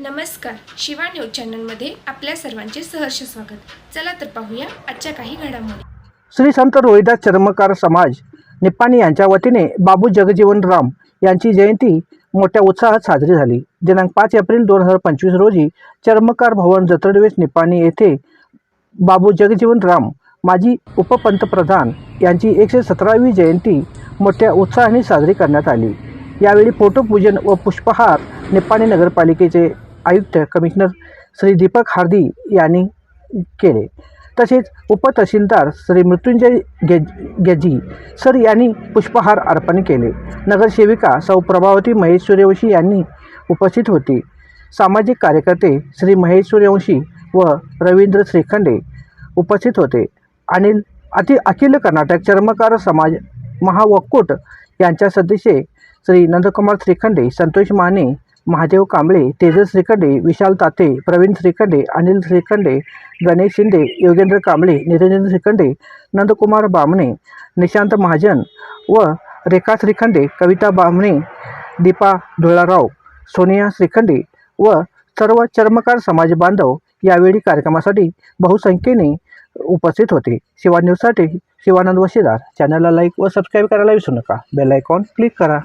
Shiva news चॅनलमध्ये आपल्या सर्वांचे सहर्ष स्वागत. चला तर पाहूया आजच्या काही घडामोडी. श्री संत रोहिदास चर्मकार समाज निपाणी यांच्या वतीने बाबू जगजीवन राम यांची जयंती मोठ्या उत्साहात साजरी झाली. दिनांक पाच एप्रिल दोन हजार पंचवीस रोजी चर्मकार भवन जत्रडवेस निपाणी येथे बाबू जगजीवन राम माजी उपपंतप्रधान यांची एकशे सतरावी जयंती मोठ्या उत्साहाने साजरी करण्यात आली. यावेळी फोटोपूजन व पुष्पहार निपाणी नगरपालिकेचे आयुक्त कमिशनर श्री दीपक हार्दी यांनी केले. तसेच उपतहसीलदार श्री मृत्युंजय गे गेजी सर यांनी पुष्पहार अर्पण केले. नगरसेविका सौ प्रभावती महेश सूर्यवंशी यांनी उपस्थित होती. सामाजिक कार्यकर्ते श्री महेश सूर्यवंशी व रवींद्र श्रीखंडे उपस्थित होते. अनिल अति अखिल कर्नाटक चर्मकार समाज महावक्कूट यांच्या सदस्य श्री नंदकुमार श्रीखंडे संतोष माने महादेव कांबळे तेजस श्रीखंडे विशाल ताते प्रवीण श्रीखंडे अनिल श्रीखंडे गणेश शिंदे योगेंद्र कांबळे निरंजन श्रीखंडे नंदकुमार बामणे निशांत महाजन व रेखा श्रीखंडे कविता बामणे दीपा धुळाराव सोनिया श्रीखंडे व सर्व चर्मकार समाज बांधव यावेळी कार्यक्रमासाठी बहुसंख्येने उपस्थित होते. शिवा न्यूजसाठी शिवानंद वशीदार. चॅनलला लाईक व सबस्क्राईब करायला विसरू नका. बेल आयकॉन क्लिक करा.